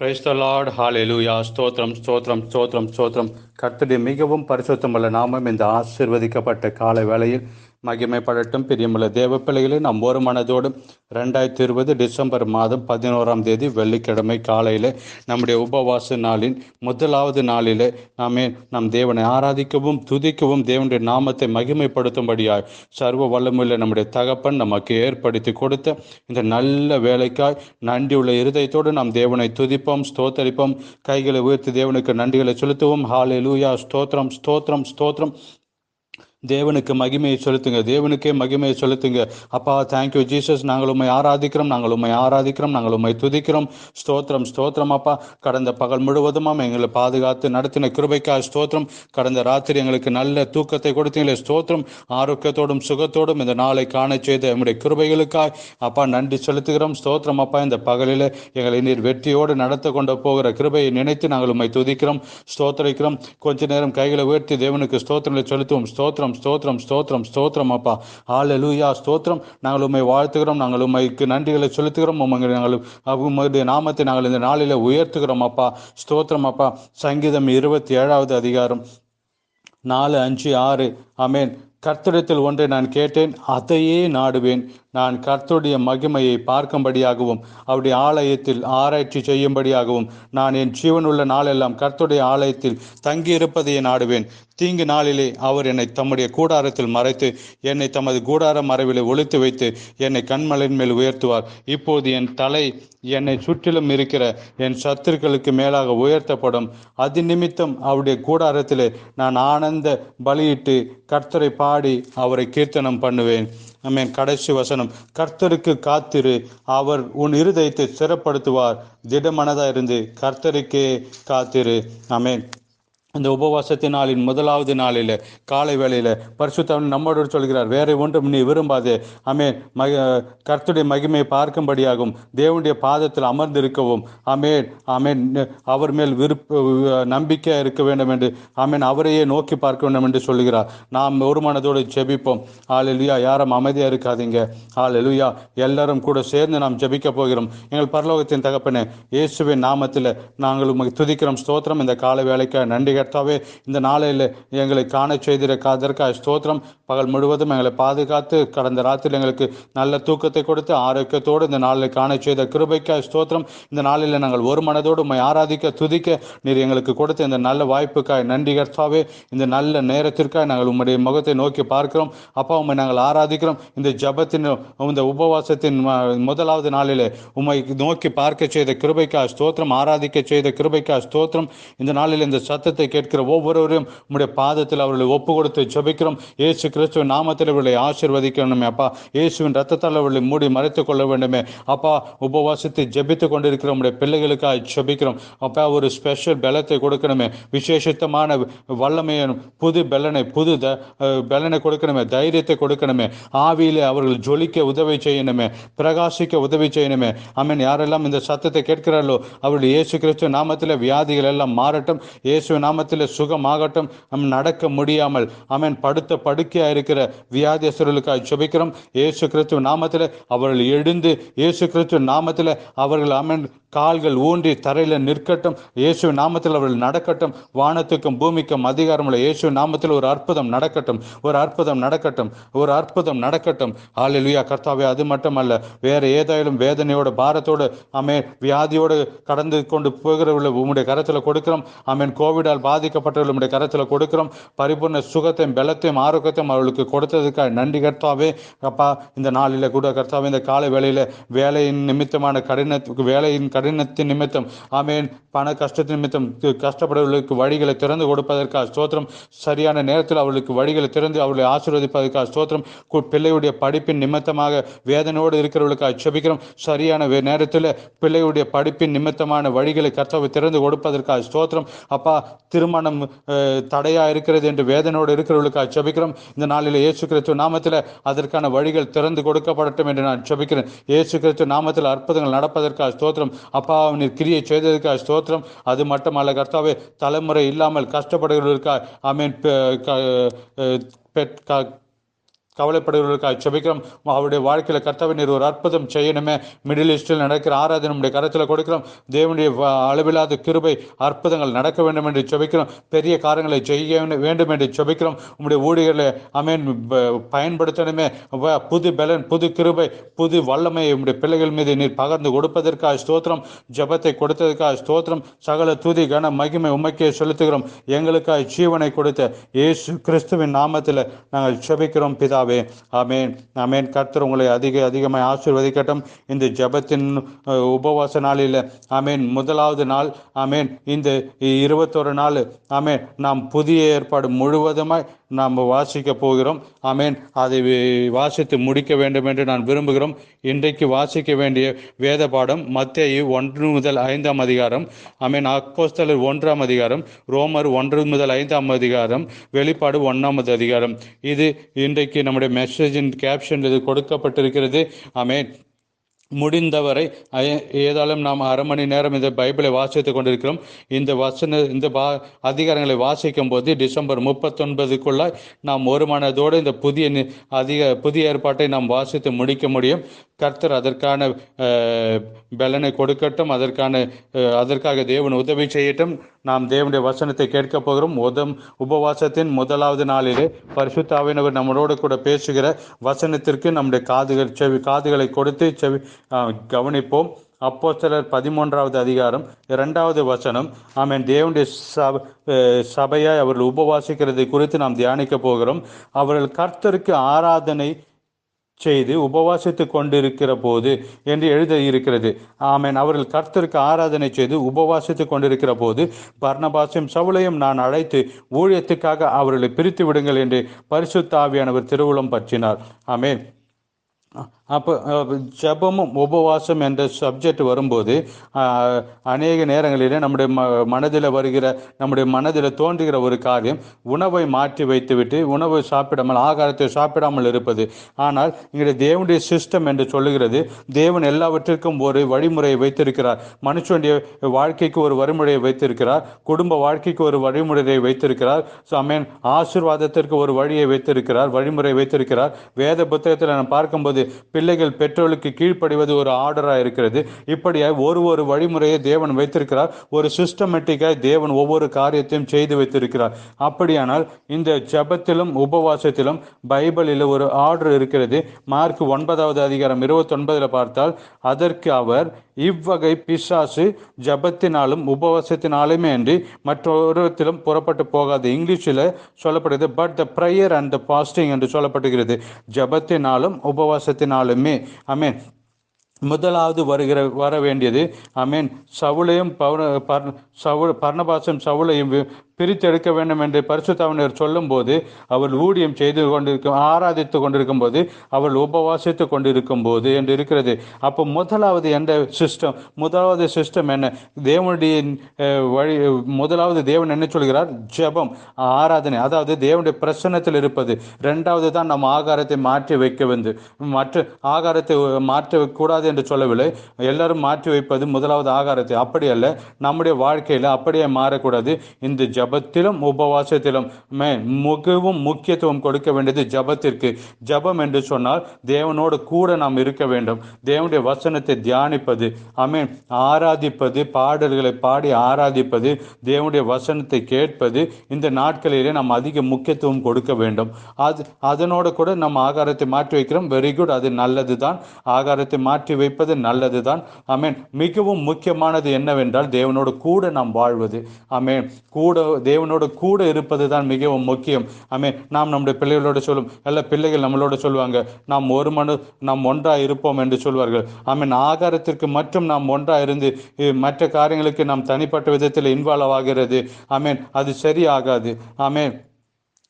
Praise the Lord ஹalleluya ஸ்தோத்திரம் ஸ்தோத்ரம் ஸ்தோத்ரம் ஸ்தோத்ரம் கர்த்தருடைய மிகவும் பரிசுத்தமுள்ள நாமம் இந்த ஆசிர்வதிக்கப்பட்ட கால வேளையில் மகிமைப்படட்டும். பிரியமுள்ள தேவ பிள்ளைகளே நம் ஒரு மனதோடும் ரெண்டாயிரத்தி இருபது டிசம்பர் மாதம் பதினோராம் தேதி வெள்ளிக்கிழமை காலையில் நம்முடைய உபவாச நாளின் முதலாவது நாளிலே நாமே நம் தேவனை ஆராதிக்கவும் துதிக்கவும் தேவனுடைய நாமத்தை மகிமைப்படுத்தும்படியாய் சர்வ வல்லமுள்ள நம்முடைய தகப்பன் நமக்கு ஏற்படுத்தி கொடுத்த இந்த நல்ல வேலைக்காய் நன்றியுள்ள இருதயத்தோடு நாம் தேவனை துதிப்போம் ஸ்தோத்தரிப்போம். கைகளை உயர்த்தி தேவனுக்கு நன்றிகளை செலுத்துவோம். ஹாலே லூயா ஸ்தோத்திரம் ஸ்தோத்திரம் ஸ்தோத்திரம். தேவனுக்கு மகிமையை செலுத்துங்க. தேவனுக்கே மகிமையை செலுத்துங்க. அப்பா தேங்க்யூ ஜீசஸ் நாங்கள் உண்மை ஆராதிக்கிறோம். நாங்கள் உண்மை ஆராதிக்கிறோம். நாங்கள் உண்மை துதிக்கிறோம். ஸ்தோத்திரம் ஸ்தோத்திரம் அப்பா. கடந்த பகல் முழுவதுமாம் எங்களை பாதுகாத்து நடத்தின கிருபைக்கா ஸ்தோத்திரம். கடந்த ராத்திரி எங்களுக்கு நல்ல தூக்கத்தை கொடுத்தீங்களே ஸ்தோத்திரம். ஆரோக்கியத்தோடும் சுகத்தோடும் இந்த நாளை காண செய்த எம்முடைய கிருபைகளுக்காய் அப்பா நன்றி செலுத்துகிறோம். ஸ்தோத்திரம் அப்பா. இந்த பகலில் எங்களை நீர் வெற்றியோடு நடத்த கொண்டு போகிற கிருபையை நினைத்து நாங்கள் உண்மை துதிக்கிறோம் ஸ்தோத்திரிக்கிறோம். கொஞ்ச நேரம் கைகளை உயர்த்தி தேவனுக்கு ஸ்தோத்திரங்களை செலுத்துவோம். ஸ்தோத்திரம். ஸ்தோத்திரம் ஸ்தோத்திரம் ஸ்தோத்திரம் அப்பா. ஹalleluya ஸ்தோத்திரம். நாங்கள் உம்மை வாழ்த்துகிறோம். நாங்கள் உண்மைக்கு நன்றிகளை செலுத்துகிறோம். உம்மை நாங்கள் உங்களுடைய நாமத்தை நாங்கள் இந்த நாளில் உயர்த்துகிறோம் அப்பா. ஸ்தோத்திரம் அப்பா. சங்கீதம் இருபத்தி ஏழாவது அதிகாரம். நாலு அஞ்சு ஆறு. அமேன் கர்த்தரிடத்தில் ஒன்றை நான் கேட்டேன். அதையே நாடுவேன். நான் கர்த்தருடைய மகிமையை பார்க்கும்படியாகவும் அவருடைய ஆலயத்தில் ஆராய்ச்சி செய்யும்படியாகவும் நான் என் ஜீவனுள்ள நாளெல்லாம் கர்த்தருடைய ஆலயத்தில் தங்கியிருப்பதையே நாடுவேன் தீங்கு நாளிலே அவர் என்னை தம்முடைய கூடாரத்தில் மறைத்து என்னை தமது கூடார மறைவிலே ஒழித்து வைத்து என்னை கண்மலின் மேல் உயர்த்துவார். இப்போது என் தலை என்னை சுற்றிலும் இருக்கிற என் சத்துருக்களுக்கு மேலாக உயர்த்தப்படும். அது நிமித்தம் அவருடைய கூடாரத்திலே நான் ஆனந்த பலியிட்டு கர்த்தரை பாடி அவரை கீர்த்தனம் பண்ணுவேன். அமேன். கடைசி வசனம். கர்த்தருக்கு காத்திரு. அவர் உன் இருதயத்தை சிறப்படுத்துவார் திடமனதாக இருந்து கர்த்தருக்கே காத்திரு. அமேன். இந்த உபவாசத்தின் நாளின் முதலாவது நாளில் காலை வேளையில் பரிசுத்தவன் நம்மோடு சொல்கிறார் வேற ஒன்றும் நீ விரும்பாதே. அமேன் மக கர்த்துடைய மகிமையை பார்க்கும்படியாகும் தேவனுடைய பாதத்தில் அமர்ந்திருக்கவும். அமேன் அமேன் அவர் மேல் விருப்ப நம்பிக்கையாக இருக்க வேண்டும் என்று அமேன் அவரையே நோக்கி பார்க்க வேண்டும் என்று சொல்கிறார் நாம் ஒரு மனதோடு ஜெபிப்போம். ஆள் எலுயா யாரும் அமைதியாக இருக்காதீங்க. ஆள் எலுயா எல்லாரும் கூட சேர்ந்து நாம் ஜெபிக்க போகிறோம். எங்கள் பரலோகத்தின் தகப்பனே இயேசுவின் நாமத்தில் நாங்கள் உமக்கு துதிக்கிறோம். ஸ்தோத்திரம். இந்த காலை வேலைக்காக நன்றி கர்த்தாவே இந்த நாளையில் எங்களை காண செய்திருக்காதற்காக ஸ்தோத்திரம். பகல் முழுவதும் எங்களை பாதுகாத்து கடந்த ராத்திரி எங்களுக்கு நல்ல தூக்கத்தை கொடுத்து ஆரோக்கியத்தோடு இந்த நாளில் காண செய்த கிருபைக்காய் ஸ்தோத்திரம். இந்த நாளில் நாங்கள் ஒரு மனதோடு உண்மை ஆராதிக்க துதிக்க நீர் எங்களுக்கு கொடுத்த இந்த நல்ல வாய்ப்புக்காய் நன்றி கர்த்தாவே. இந்த நல்ல நேரத்திற்காக நாங்கள் உம்முடைய முகத்தை நோக்கி பார்க்கிறோம். அப்பா உண்மை நாங்கள் ஆராதிக்கிறோம். இந்த ஜபத்தின் இந்த உபவாசத்தின் முதலாவது நாளிலே உண்மை நோக்கி பார்க்க செய்த கிருபைக்காய் ஸ்தோத்திரம் ஆராதிக்க செய்த கிருபைக்காய் ஸ்தோத்திரம். இந்த நாளில் இந்த சத்தத்தை கேட்கிற ஒவ்வொருவரையும் உம்முடைய பாதத்தில் அவர்களை ஒப்பு கொடுத்து ஜபிக்கிறோம். இயேசு கிறிஸ்துவின் நாமத்தில் அவர்களை ஆசிர்வதிக்கணுமே அப்பா. இயேசுவின் ரத்தத்தால் அவர்களை மூடி மறைத்துக் கொள்ள வேண்டுமே. அப்பா உபவாசத்தை ஜபித்து கொண்டிருக்கிற உம்முடைய பிள்ளைகளுக்காக ஜபிக்கிறோம். அப்பா ஒரு ஸ்பெஷல் பலத்தை கொடுக்கணுமே. விசேஷத்தமான வல்லமையை புது பலனை புது த பலனை கொடுக்கணுமே. தைரியத்தை கொடுக்கணுமே. ஆவியிலே அவர்கள் ஜொலிக்க உதவி செய்யணுமே. பிரகாசிக்க உதவி செய்யணுமே. அமீன் யாரெல்லாம் இந்த சத்தத்தை கேட்கிறார்களோ அவருடைய இயேசு கிறிஸ்துவ நாமத்தில் வியாதிகள் எல்லாம் மாறட்டும். இயேசு நாமத்தில் சுகமாகட்டும். நம் நடக்க முடியாமல். அவன் படுத்த படுக்கையாக இருக்கிற வியாதியஸ்தர்களுக்காக சுபிக்கிறோம் இயேசு கிறிஸ்துவ நாமத்தில் அவர்கள் எழுந்து இயேசு கிறிஸ்துவ நாமத்தில் அவர்கள் அவன் கால்கள் ஊன்றி தரையில் நிற்கட்டும். இயேசு நாமத்தில் அவர்கள் நடக்கட்டும். வானத்துக்கும் பூமிக்கும் அதிகாரமுள்ள இயேசு நாமத்தில் ஒரு அற்புதம் நடக்கட்டும். ஒரு அற்புதம் நடக்கட்டும். ஒரு அற்புதம் நடக்கட்டும். ஆளிலுயா கர்த்தாவே அது மட்டுமல்ல. வேற ஏதாயிலும் வேதனையோட பாரத்தோடு அமே வியாதியோடு கடந்து கொண்டு போகிறவர்கள் உம்முடைய கரத்தில் கொடுக்கிறோம். அமேன் கோவிடால் பாதிக்கப்பட்டவர்கள் உம்முடைய கரத்தில் கொடுக்கிறோம். பரிபூர்ண சுகத்தையும் பலத்தையும் ஆரோக்கியத்தையும் அவர்களுக்கு கொடுத்ததுக்காக நன்றி கர்த்தாவே. அப்பா இந்த நாளில் கூட கர்த்தாவே இந்த காலை வேளையில் வேலையின் நிமித்தமான கடினத்துக்கு வேலையின் கடினத்தின் நிமித்தம் ஆமேன். பண கஷ்டத்தின் நிமித்தம் கஷ்டப்படுவர்களுக்கு வழிகளை திறந்து கொடுப்பதற்காக ஸ்தோத்திரம். சரியான நேரத்தில் அவர்களுக்கு வழிகளை திறந்து அவர்களை ஆசீர்வதிப்பதற்காக ஸ்தோத்திரம். பிள்ளையுடைய படிப்பின் நிமித்தமாக வேதனையோடு இருக்கிறவர்களுக்காக செபிக்கிறோம் சரியான நேரத்தில் பிள்ளையுடைய படிப்பின் நிமித்தமான வழிகளை கர்த்தாவை திறந்து கொடுப்பதற்காக ஸ்தோத்திரம். அப்பா திருமணம் தடையா இருக்கிறது என்று வேதனையோடு இருக்கிறவர்களுக்காக ஜபிக்கிறோம். இந்த நாளில் இயேசு கிறிஸ்துவ நாமத்தில் அதற்கான வழிகள் திறந்து கொடுக்கப்படட்டும் என்று நான் ஜபிக்கிறேன். இயேசு கிறிஸ்துவ நாமத்தில் அற்புதங்கள் நடப்பதற்காக ஸ்தோத்திரம். அப்பா நீர் கிரியை செய்ததற்காக ஸ்தோத்திரம். அது மட்டுமல்ல கர்த்தாவே தலைமுறை இல்லாமல் கஷ்டப்படுகிறவர்களுக்காக ஆமீன் கவலைப்படுகிறவர்களுக்காக ஜெபிக்கிறோம். அவருடைய வாழ்க்கையில் கர்த்தவன் நீர் ஒரு அற்புதம் செய்யணுமே. மிடில் ஈஸ்டில் நடக்கிற ஆராதனை நம்முடைய கருத்தில் கொடுக்கிறோம். தேவனுடைய அளவில்லாத கிருபை அற்புதங்கள் நடக்க வேண்டும் என்று ஜெபிக்கிறோம். பெரிய காரியங்களை செய்ய வேண்டும் என்று ஜெபிக்கிறோம். உங்களுடைய ஊழியர்களை அமேன் ப- பயன்படுத்தணுமே. வ- புது பலன் புது கிருபை புது வல்லமை உடைய பிள்ளைகள் மீது நீர் பகர்ந்து கொடுப்பதற்காக ஸ்தோத்திரம். ஜெபத்தை கொடுத்ததற்காக ஸ்தோத்திரம். சகல துதி கன மகிமை உமைக்கே செலுத்துகிறோம். எங்களுக்காக ஜீவனை கொடுத்த இயேசு கிறிஸ்துவின் நாமத்தில் நாங்கள் ஜெபிக்கிறோம். பிதா பிதாவே ஆமேன். ஆமேன். கர்த்தர் உங்களை அதிக அதிகமாக ஆசிர்வதிக்கட்டும். இந்த ஜெபத்தின் உபவாச நாளில் ஆமேன். முதலாவது நாள் ஆமேன். இந்த இருபத்தொரு நாள் ஆமேன். நாம் புதிய ஏற்பாடு முழுவதுமாய் நாம் வாசிக்க போகிறோம். ஆமென். அதை வாசித்து முடிக்க வேண்டும் என்று நான் விரும்புகிறோம். இன்றைக்கு வாசிக்க வேண்டிய வேத பாடம் மத்திய ஒன்று முதல் ஐந்தாம் அதிகாரம். ஆமென். அப்போஸ்தலர் ஒன்றாம் அதிகாரம். ரோமர் ஒன்று முதல் ஐந்தாம் அதிகாரம். வெளிப்பாடு ஒன்றாம் அதிகாரம். இது இன்றைக்கு நம்முடைய மெசேஜின் கேப்ஷன் இது கொடுக்கப்பட்டிருக்கிறது. ஆமென். முடிந்தவரை ஏதாலும் நாம் அரை மணி நேரம் இந்த பைபிளை வாசித்துக் கொண்டிருக்கிறோம். இந்த வசன இந்த பா அதிகாரங்களை வாசிக்கும் போது டிசம்பர் முப்பத்தொன்பதுக்குள்ளாய் நாம் ஒரு மனதோடு இந்த புதிய நி- அதிக புதிய ஏற்பாட்டை நாம் வாசித்து முடிக்க முடியும். கர்த்தர் அதற்கான பலனை கொடுக்கட்டும். அதற்கான அதற்காக தேவன் உதவி செய்யட்டும். நாம் தேவனுடைய வசனத்தை கேட்க போகிறோம். உதம் உபவாசத்தின் முதலாவது நாளிலே பரிசுத்தாவினவர் நம்மளோடு கூட பேசுகிற வசனத்திற்கு நம்முடைய காதுகள் செவி காதுகளை கொடுத்து செவி கவனிப்போம். அப்போ சிலர் பதிமூன்றாவது அதிகாரம் இரண்டாவது வசனம். ஆமென். தேவனுடைய சப சபையாய் அவர்கள் உபவாசிக்கிறதை குறித்து நாம் தியானிக்க போகிறோம். அவர்கள் கர்த்தருக்கு ஆராதனை செய்து உபவாசித்துக் கொண்டிருக்கிற போது என்று எழுத இருக்கிறது. ஆமேன். அவர்கள் கர்த்தருக்கு ஆராதனை செய்து உபவாசித்து கொண்டிருக்கிற போது பர்ணபாசையும் சவுளையும் நான் அழைத்து ஊழியத்துக்காக அவர்களை பிரித்து விடுங்கள் என்று பரிசுத்தாவியானவர் திருவுளம் பற்றினார். ஆமென். அப்போ ஜபமும் ஜெபமும் உபவாசம் என்ற சப்ஜெக்ட் வரும்போது அநேக நேரங்களிலே நம்முடைய ம மனதில் வருகிற நம்முடைய மனதில் தோன்றுகிற ஒரு காரியம் உணவை மாற்றி வைத்துவிட்டு உணவை சாப்பிடாமல் ஆகாரத்தை சாப்பிடாமல் இருப்பது ஆனால் இங்கே தேவனுடைய சிஸ்டம் என்று சொல்லுகிறது தேவன் எல்லாவற்றிற்கும் ஒரு வழிமுறையை வைத்திருக்கிறார் மனுஷனுடைய வாழ்க்கைக்கு ஒரு வழிமுறையை வைத்திருக்கிறார் குடும்ப வாழ்க்கைக்கு ஒரு வழிமுறையை வைத்திருக்கிறார் ஸோ ஆசிர்வாதத்திற்கு ஆசீர்வாதத்திற்கு ஒரு வழியை வைத்திருக்கிறார் வழிமுறை வைத்திருக்கிறார் வேத புத்தகத்தில் நான் பார்க்கும்போது பிள்ளைகள் பெற்றோர்களுக்கு கீழ்ப்படிவது ஒரு ஆர்டராக இருக்கிறது. இப்படியாக ஒரு ஒரு வழிமுறையை தேவன் வைத்திருக்கிறார். ஒரு சிஸ்டமேட்டிக்காக தேவன் ஒவ்வொரு காரியத்தையும் செய்து வைத்திருக்கிறார். அப்படியானால் இந்த ஜெபத்திலும் உபவாசத்திலும் பைபிளில் ஒரு ஆர்டர் இருக்கிறது. மார்க் ஒன்பதாவது அதிகாரம் இருபத்தொன்பதில் பார்த்தால் அதற்கு அவர் இவ்வகை பிசாசு ஜபத்தினாலும் உபவாசத்தினாலுமே அன்றி மற்றொருத்திலும் புறப்பட்டு போகாது. இங்கிலீஷில் சொல்லப்படுகிறது but the prayer and the fasting என்று சொல்லப்படுகிறது. ஜபத்தினாலும் உபவாசத்தினாலுமே அமேன் முதலாவது வருகிற வர வேண்டியது அமீன் சவுளையும் பவுன பர் பர்ணபாசம் சவுளையும் பிரித்தெடுக்க வேண்டும் என்று பரிசுத்தாவினர் சொல்லும்போது அவள் ஊழியம் செய்து கொண்டிருக்கும் ஆராதித்து கொண்டிருக்கும் போது அவள் உபவாசித்து கொண்டிருக்கும் போது என்று இருக்கிறது. அப்போ முதலாவது எந்த சிஸ்டம் முதலாவது சிஸ்டம் என்ன? தேவனுடைய வழி முதலாவது தேவன் என்ன சொல்கிறார்? ஜெபம் ஆராதனை. அதாவது தேவனுடைய பிரசன்னத்தில் இருப்பது. ரெண்டாவது தான் நம்ம ஆகாரத்தை மாற்றி வைக்க வந்து மற்ற ஆகாரத்தை மாற்ற கூடாது என்று சொல்லவில்லை. எல்லாரும் மாற்றி வைப்பது முதலாவது ஆகாரத்தை. அப்படி அல்ல. நம்முடைய வாழ்க்கையில் அப்படியே மாறக்கூடாது. இந்த ஜபத்திலும் உபவாசத்திலும் மிகவும் முக்கியத்துவம் கொடுக்க வேண்டியது ஜபத்திற்கு. ஜபம் என்று சொன்னால் தேவனோடு கூட நாம் இருக்க வேண்டும். தேவனுடைய வசனத்தை தியானிப்பது அமேன் ஆராதிப்பது பாடல்களை பாடி ஆராதிப்பது தேவனுடைய வசனத்தை கேட்பது இந்த நாட்களிலே நாம் அதிக முக்கியத்துவம் கொடுக்க வேண்டும். அது அதனோடு கூட நம்ம ஆகாரத்தை மாற்றி வைக்கிறோம். வெரி குட் அது நல்லது தான் ஆகாரத்தை மாற்றி வைப்பது நல்லது தான் அமேன் மிகவும் முக்கியமானது என்னவென்றால் தேவனோடு கூட நாம் வாழ்வது. அமேன் கூட தேவனோடு கூட இருப்பது தான் மிகவும் முக்கியம். ஆமென். நாம் நம்முடைய பிள்ளைகளோடு சொல்லும் எல்லா பிள்ளைகள் நம்மளோட சொல்லுவாங்க நாம் ஒரு மனு நாம் ஒன்றாக இருப்போம் என்று சொல்வார்கள். ஆமென். ஆகாரத்திற்கு மட்டும் நாம் ஒன்றாக இருந்து மற்ற காரியங்களுக்கு நாம் தனிப்பட்ட விதத்தில் இன்வால்வ் ஆகிறது. ஆமென். அது சரியாகாது. ஆமென்.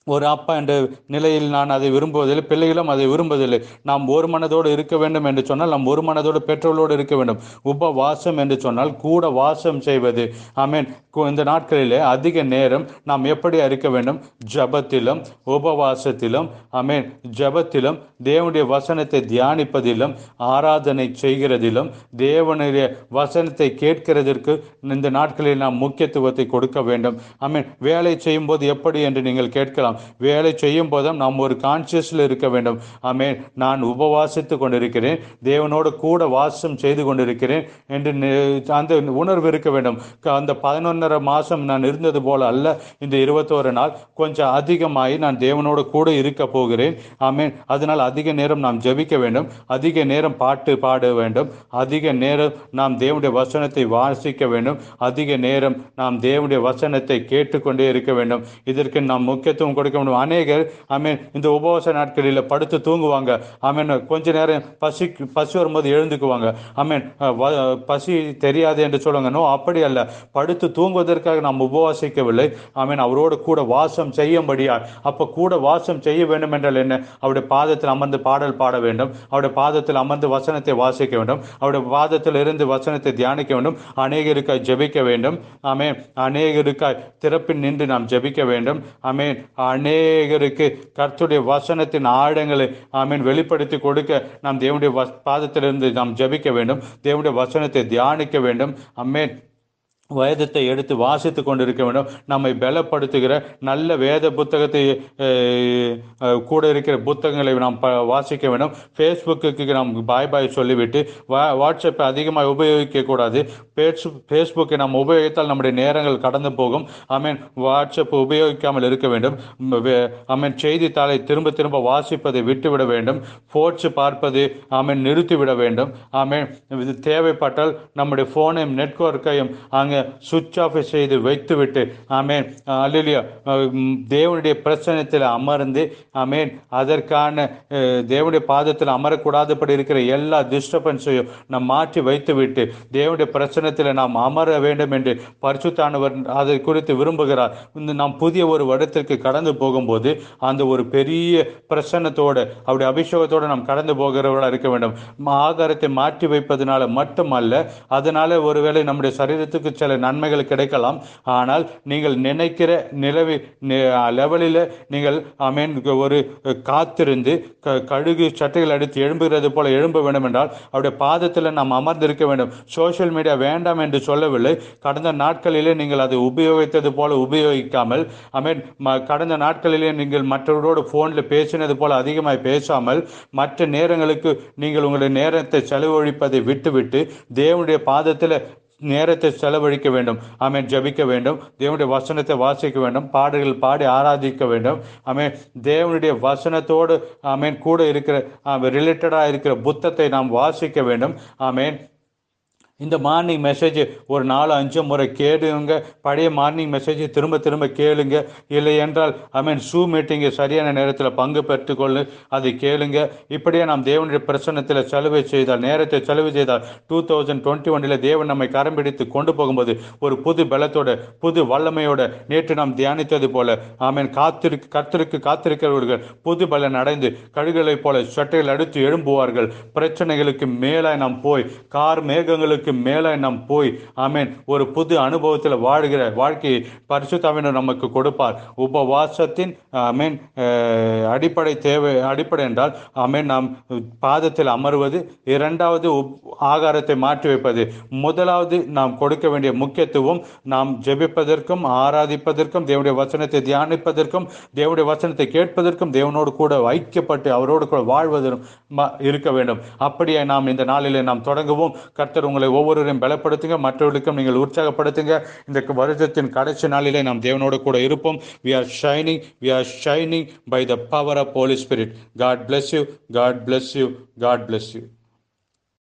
ஒரு அப்பா என்ற நிலையில் நான் அதை விரும்புவதில்லை பிள்ளைகளும் அதை விரும்புவதில்லை. நாம் ஒரு மனதோடு இருக்க வேண்டும் என்று சொன்னால் நாம் ஒரு மனதோடு பெற்றோர்களோடு இருக்க வேண்டும். உபவாசம் என்று சொன்னால் கூட வாசம் செய்வது. ஆமென். கு- இந்த நாட்களிலே அதிக நேரம் நாம் எப்படி இருக்க வேண்டும்? ஜபத்திலும் உபவாசத்திலும் ஆமென். ஜபத்திலும் தேவனுடைய வசனத்தை தியானிப்பதிலும் ஆராதனை செய்கிறதிலும் தேவனுடைய வசனத்தை கேட்கிறதற்கு இந்த நாட்களில் நாம் முக்கியத்துவத்தை கொடுக்க வேண்டும். ஆமென். வேலை செய்யும்போது எப்படி என்று நீங்கள் கேட்கலாம். வேலை செய்யும் போதும் நாம் ஒரு கான்சியஸில் இருக்க வேண்டும். ஆமே நான் உபவாசித்து கொண்டிருக்கிறேன். தேவனோடு கூட வாசம் செய்து கொண்டிருக்கிறேன் என்று அந்த உணர்வு இருக்க வேண்டும். க- அந்த பதினொன்றரை மாதம் நான் இருந்தது போல அல்ல. இந்த இருபத்தோரு நாள் கொஞ்சம் அதிகமாகி நான் தேவனோடு கூட இருக்க போகிறேன். ஆமென். அதனால் அதிக நேரம் நாம் ஜெபிக்க வேண்டும். அதிக நேரம் பாட்டு பாட வேண்டும். அதிக நேரம் நாம் தேவனுடைய வசனத்தை வாசிக்க வேண்டும். அதிக நேரம் நாம் தேவனுடைய வசனத்தை கேட்டுக்கொண்டே இருக்க வேண்டும். இதற்கு நாம் முக்கியத்துவம் கொடுக்க வேண்டும் அநேகர் ஆமென் இந்த உபவாச நாட்களில் படுத்து தூங்குவாங்க. ஆமென் கொஞ்ச நேரம் பசி பசி வரும்போது எழுந்துக்குவாங்க. ஆமென் பசி தெரியாது என்று சொல்லுவாங்க. நோ அப்படி அல்ல. படுத்து தூங்குவதற்காக நாம் உபவாசிக்கவில்லை. ஆமென் அவரோடு கூட வாசம் செய்யும்படியா அப்போ கூட வாசம் செய்ய வேண்டும் என்றால் என்ன? அவருடைய பாதத்தில் அமர்ந்து பாடல் பாட வேண்டும். அவருடைய பாதத்தில் அமர்ந்து வசனத்தை வாசிக்க வேண்டும். அவருடைய பாதத்தில் இருந்து வசனத்தை தியானிக்க வேண்டும். அநேகருக்காய் ஜெபிக்க வேண்டும். ஆமென் அநேகருக்காய் திறப்பில் நின்று நாம் ஜெபிக்க வேண்டும். ஆமென் அநேகருக்கு கர்த்துடைய வசனத்தின் ஆழங்களை ஆமீன் வெளிப்படுத்தி கொடுக்க நாம் தேவனுடைய வஸ்- பாதத்திலிருந்து நாம் ஜபிக்க வேண்டும். தேவனுடைய வசனத்தை தியானிக்க வேண்டும். அம்மேன் வேதத்தை எடுத்து வாசித்து கொண்டிருக்க வேண்டும். நம்மை பலப்படுத்துகிற நல்ல வேத புத்தகத்தை கூட இருக்கிற புத்தகங்களை நாம் ப வாசிக்க வேண்டும். ஃபேஸ்புக்கு நாம் பாய் பாய் சொல்லிவிட்டு வா வாட்ஸ்அப்பை அதிகமாக உபயோகிக்கக்கூடாது ஃபேஸ் ஃபேஸ்புக்கை நாம் உபயோகித்தால் நம்முடைய நேரங்கள் கடந்து போகும். மீன் வாட்ஸ்அப் உபயோகிக்காமல் இருக்க வேண்டும். மீன் செய்தித்தாளை திரும்ப திரும்ப வாசிப்பதை விட்டுவிட வேண்டும். ஃபோர்ட்ஸ் பார்ப்பது மீன் நிறுத்திவிட வேண்டும். மீன் இது தேவைப்பட்டால் நம்முடைய ஃபோனையும் நெட்வொர்க்கையும் அங்கே சுவிட்ச் ஆஃப் செய்து வைத்துவிட்டு ஆமேன். அல்லா தேவனுடைய பிரச்சனத்தில் அமர்ந்து ஆமேன். அதற்கான தேவனுடைய பாதத்தில் அமரக்கூடாதபடி இருக்கிற எல்லா டிஸ்டர்பன்ஸையும் நாம் மாற்றி வைத்துவிட்டு தேவனுடைய பிரச்சனத்தில் நாம் அமர வேண்டும் என்று பரிசுத்தானவர் அதை குறித்து விரும்புகிறார். இந்த நாம் புதிய ஒரு வருடத்திற்கு கடந்து போகும்போது அந்த ஒரு பெரிய பிரசன்னத்தோடு அவருடைய அபிஷேகத்தோடு நாம் கடந்து போகிறவர்களாக இருக்க வேண்டும். ஆகாரத்தை மாற்றி வைப்பதனால மட்டுமல்ல அதனால ஒருவேளை நம்முடைய சரீரத்துக்கு சில நன்மைகள் கிடைக்கலாம். ஆனால் நீங்கள் நினைக்கிற நிலவி லெவலில் நீங்கள் அமீன் ஒரு காத்திருந்து க- கழுகு சட்டைகள் அடித்து எழும்புகிறது போல எழும்ப வேண்டும் என்றால் அவருடைய பாதத்தில் நாம் அமர்ந்திருக்க வேண்டும். சோஷியல் மீடியா வேண்டாம் என்று சொல்லவில்லை. கடந்த நாட்களிலே நீங்கள் அதை உபயோகித்தது போல உபயோகிக்காமல் அமீன் ம- கடந்த நாட்களிலே நீங்கள் மற்றவரோடு ஃபோனில் பேசினது போல அதிகமாக பேசாமல் மற்ற நேரங்களுக்கு நீங்கள் உங்களுடைய நேரத்தை செலவழிப்பதை விட்டுவிட்டு தேவனுடைய பாதத்தில் நேரத்தை செலவழிக்க வேண்டும். ஆமே ஜபிக்க வேண்டும். தேவனுடைய வசனத்தை வாசிக்க வேண்டும். பாடல்கள் பாடி ஆராதிக்க வேண்டும். ஆமே தேவனுடைய வசனத்தோடு ஆமேன் கூட இருக்கிற ரிலேட்டடாக இருக்கிற புத்தத்தை நாம் வாசிக்க வேண்டும். ஆமேன். இந்த மார்னிங் மெசேஜ் ஒரு நாலு அஞ்சு முறை கேளுங்க. பழைய மார்னிங் மெசேஜ் திரும்ப திரும்ப கேளுங்க. இல்லை என்றால் ஐ மீன் ஷூ மீட்டிங்கை சரியான நேரத்தில் பங்கு பெற்றுக்கொள்ளு அதை கேளுங்க. இப்படியே நாம் தேவனுடைய பிரசனத்தில் செலவு செய்தால் நேரத்தை செலவு செய்தால் டூ தௌசண்ட் டுவெண்ட்டி ஒன்றில் தேவன் நம்மை கரம்பிடித்து கொண்டு போகும்போது ஒரு புது பலத்தோட புது வல்லமையோட நேற்று நாம் தியானித்தது போல ஆமீன் காத்திருக்கு கத்திருக்கு காத்திருக்கிறவர்கள் புது பலன் அடைந்து கழுகளைப் போல சட்டைகள் அடித்து எழும்புவார்கள். பிரச்சனைகளுக்கு மேலாய் நாம் போய் கார் மேகங்களுக்கு மேலே நாம் போய் ஆமேன் ஒரு புது அனுபவத்தில் வாழ்கிற வாழ்க்கையை பரிசுத்தாவினர் நமக்கு கொடுப்பார். உபவாசத்தின் ஆமேன் அடிப்படை தேவை அடிப்படை என்றால் ஆமேன் நாம் பாதத்தில் அமர்வது இரண்டாவது உப்- ஆகாரத்தை மாற்றி வைப்பது. முதலாவது நாம் கொடுக்க வேண்டிய முக்கியத்துவம் நாம் ஜெபிப்பதற்கும் ஆராதிப்பதற்கும் தேவனுடைய வசனத்தை தியானிப்பதற்கும் தேவனுடைய வசனத்தை கேட்பதற்கும் தேவனோடு கூட வைக்கப்பட்டு அவரோடு கூட வாழ்வதற்கும் இருக்க வேண்டும். அப்படியே நாம் இந்த நாளிலே நாம் தொடங்குவோம். கர்த்தர் உங்களை ஒவ்வொருவரையும் பலப்படுத்துங்க மற்றவர்களுக்கும் நீங்கள் உற்சாகப்படுத்துங்க இந்த வருடத்தின் கடைசி நாளிலே நாம் தேவனோடு கூட இருப்போம் we are shining we are shining by the power of Holy Spirit God bless you God bless you God bless you